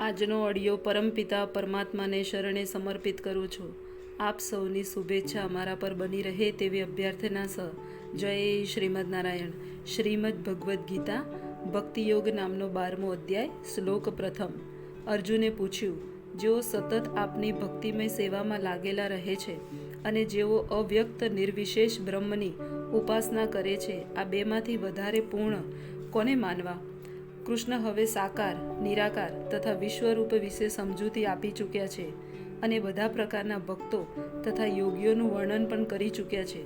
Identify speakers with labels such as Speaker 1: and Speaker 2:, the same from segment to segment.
Speaker 1: આજનો ઓડિયો પરમપિતા પરમાત્માને શરણે સમર્પિત કરું છું. આપ સૌની શુભેચ્છા અમારા પર બની રહે તેવી અભ્યર્થના સહ જય શ્રીમદ નારાયણ. શ્રીમદ ભગવદ્ ગીતા, ભક્તિયોગ નામનો બારમો અધ્યાય, શ્લોક પ્રથમ. અર્જુને પૂછ્યું, જેઓ સતત આપની ભક્તિમય સેવામાં લાગેલા રહે છે અને જેઓ અવ્યક્ત, નિર્વિશેષ બ્રહ્મની ઉપાસના કરે છે, આ બેમાંથી વધારે પૂર્ણ કોને માનવા? કૃષ્ણ હવે સાકાર, નિરાકાર તથા વિશ્વરૂપ વિશે સમજૂતી આપી ચૂક્યા છે અને બધા પ્રકારના ભક્તો તથા યોગીઓનું વર્ણન પણ કરી ચૂક્યા છે.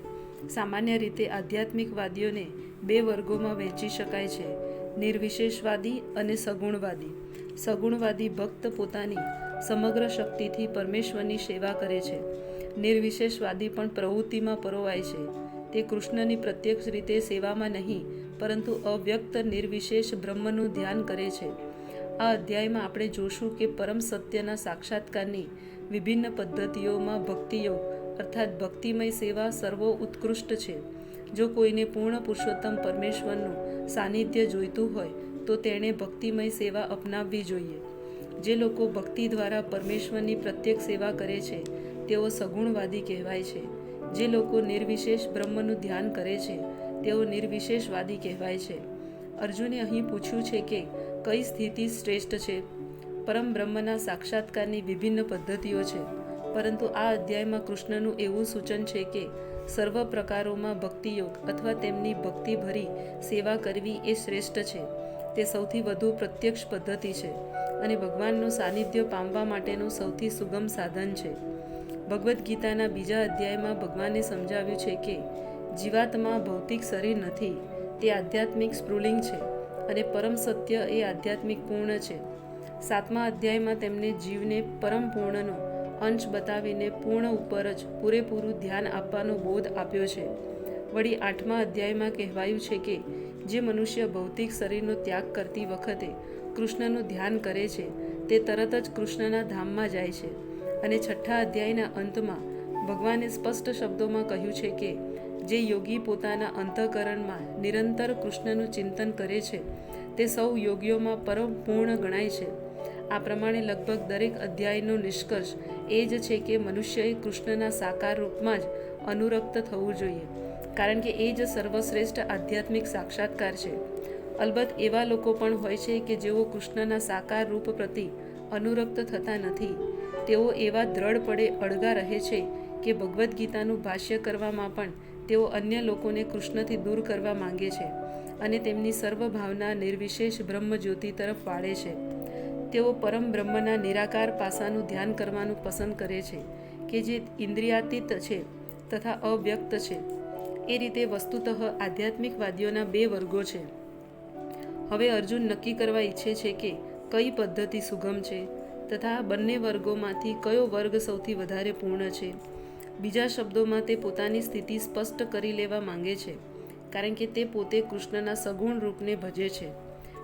Speaker 1: સામાન્ય રીતે આધ્યાત્મિકવાદીઓને બે વર્ગોમાં વહેંચી શકાય છે, નિર્વિશેષવાદી અને સગુણવાદી. સગુણવાદી ભક્ત પોતાની સમગ્ર શક્તિથી પરમેશ્વરની સેવા કરે છે. નિર્વિશેષવાદી પણ પ્રવૃત્તિમાં પરોવાય છે. તે કૃષ્ણની પ્રત્યક્ષ રીતે સેવામાં નહીં પરંતુ અવ્યક્ત નિર્વિશેષ બ્રહ્મનું ધ્યાન કરે છે. આ અધ્યાયમાં આપણે જોશું કે પરમ સત્યના સાક્ષાત્કારની વિભિન્ન પદ્ધતિઓમાં ભક્તિયોગ અર્થાત ભક્તિમય સેવા સર્વો ઉત્કૃષ્ટ છે. જો કોઈને પૂર્ણ પુરુષોત્તમ પરમેશ્વરનું સાનિધ્ય જોઈતું હોય, તો તેણે ભક્તિમય સેવા અપનાવવી જોઈએ. જે લોકો ભક્તિ દ્વારા પરમેશ્વરની પ્રત્યેક સેવા કરે છે, તેઓ સગુણવાદી કહેવાય છે. જે લોકો નિર્વિશેષ બ્રહ્મનું ધ્યાન કરે છે તેઓ નિર્વિશેષવાદી કહેવાય છે. અર્જુને અહીં પૂછ્યું છે કે કઈ સ્થિતિ શ્રેષ્ઠ છે? પરમ બ્રહ્મના સાક્ષાત્કારની વિભિન્ન પદ્ધતિઓ છે. પરંતુ આ અધ્યાયમાં કૃષ્ણનું એવું સૂચન છે કે સર્વ પ્રકારોમાં ભક્તિયોગ અથવા તેમની ભક્તિભરી સેવા કરવી એ શ્રેષ્ઠ છે. તે સૌથી વધુ પ્રત્યક્ષ પદ્ધતિ છે અને ભગવાનનું સાનિધ્ય પામવા માટેનું સૌથી સુગમ સાધન છે. ભગવદ્ ગીતાના બીજા અધ્યાયમાં ભગવાને સમજાવ્યું છે કે જીવાત્મા ભૌતિક શરીર નથી, તે આધ્યાત્મિક સ્પ્રુલિંગ છે અને પરમ સત્ય એ આધ્યાત્મિક પૂર્ણ છે. સાતમા અધ્યાયમાં તેમને જીવને પરમ પૂર્ણનો અંશ બતાવીને પૂર્ણ ઉપર જ પૂરેપૂરું ધ્યાન આપવાનો બોધ આપ્યો છે. વળી આઠમા અધ્યાયમાં કહેવાયું છે કે, જે મનુષ્ય ભૌતિક શરીરનો ત્યાગ કરતી વખતે કૃષ્ણનું ધ્યાન કરે છે, તે તરત જ કૃષ્ણના ધામમાં જાય છે. અને છઠ્ઠા અધ્યાયના અંતમાં ભગવાને સ્પષ્ટ શબ્દોમાં કહ્યું છે કે જે યોગી પોતાના અંતઃકરણમાં નિરંતર કૃષ્ણનું ચિંતન કરે છે, તે સૌ યોગીઓમાં પરમ પૂર્ણ ગણાય છે. આ પ્રમાણે લગભગ દરેક અધ્યાયનો નિષ્કર્ષ એ જ છે કે મનુષ્યએ કૃષ્ણના સાકાર રૂપમાં જ અનુરક્ત થવું જોઈએ, કારણ કે એ જ સર્વશ્રેષ્ઠ આધ્યાત્મિક સાક્ષાત્કાર છે. અલબત્ત એવા લોકો પણ હોય છે કે જેઓ કૃષ્ણના સાકાર રૂપ પ્રતિ અનુરક્ત થતા નથી. તેઓ એવા દ્રઢપણે અળગા રહે છે કે ભગવદ્ ગીતાનું ભાષ્ય કરવામાં પણ તેઓ અન્ય લોકોને કૃષ્ણથી દૂર કરવા માંગે છે અને તેમની સર્વ ભાવના નિર્વિશેષ બ્રહ્મ જ્યોતિ તરફ વાળે છે. તેઓ પરમ બ્રહ્મના નિરાકાર પાસાનું ધ્યાન કરવાનું પસંદ કરે છે કે જે ઇન્દ્રિયાતીત છે તથા અવ્યક્ત છે. એ રીતે વસ્તુતઃ આધ્યાત્મિકવાદીઓના બે વર્ગો છે. હવે અર્જુન નક્કી કરવા ઈચ્છે છે કે કઈ પદ્ધતિ સુગમ છે તથા બંને વર્ગોમાંથી કયો વર્ગ સૌથી વધારે પૂર્ણ છે. બીજા શબ્દોમાં તે પોતાની સ્થિતિ સ્પષ્ટ કરી લેવા માંગે છે, કારણ કે તે પોતે કૃષ્ણના સગુણ રૂપને ભજે છે.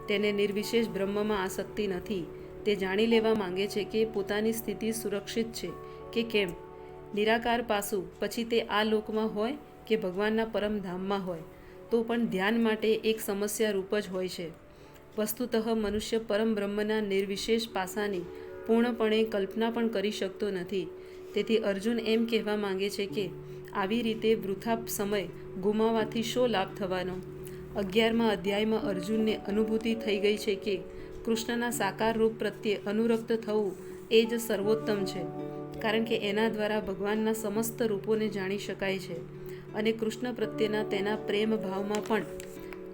Speaker 1: તેને નિર્વિશેષ બ્રહ્મમાં આસક્તિ નથી. તે જાણી લેવા માંગે છે કે પોતાની સ્થિતિ સુરક્ષિત છે કે કેમ? નિરાકાર પાસું પછી તે આ લોકમાં હોય કે ભગવાનના પરમધામમાં હોય, તો પણ ધ્યાન માટે એક સમસ્યા રૂપ જ હોય છે. વસ્તુતઃ મનુષ્ય પરમ બ્રહ્મના નિર્વિશેષ પાસાની પૂર્ણપણે કલ્પના પણ કરી શકતો નથી. તેથી અર્જુન એમ કહેવા માંગે છે કે, આવી રીતે વૃથા સમય ગુમાવવાથી શો લાભ થવાનો? અગિયારમાં અધ્યાયમાં અર્જુનને અનુભૂતિ થઈ ગઈ છે કે, કૃષ્ણના સાકાર રૂપ પ્રત્યે અનુરક્ત થવું એ જ સર્વોત્તમ છે, કારણ કે એના દ્વારા ભગવાનના સમસ્ત રૂપોને જાણી શકાય છે અને કૃષ્ણ પ્રત્યેના તેના પ્રેમ ભાવમાં પણ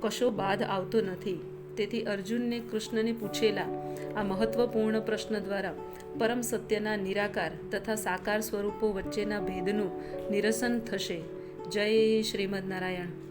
Speaker 1: કશો બાદ આવતો નથી. તેથી અર્જુનને કૃષ્ણને પૂછેલા આ મહત્વપૂર્ણ પ્રશ્ન દ્વારા પરમ સત્યના નિરાકાર તથા સાકાર સ્વરૂપો વચ્ચેના ભેદનું નિરસન થશે. જય શ્રીમદ નારાયણ.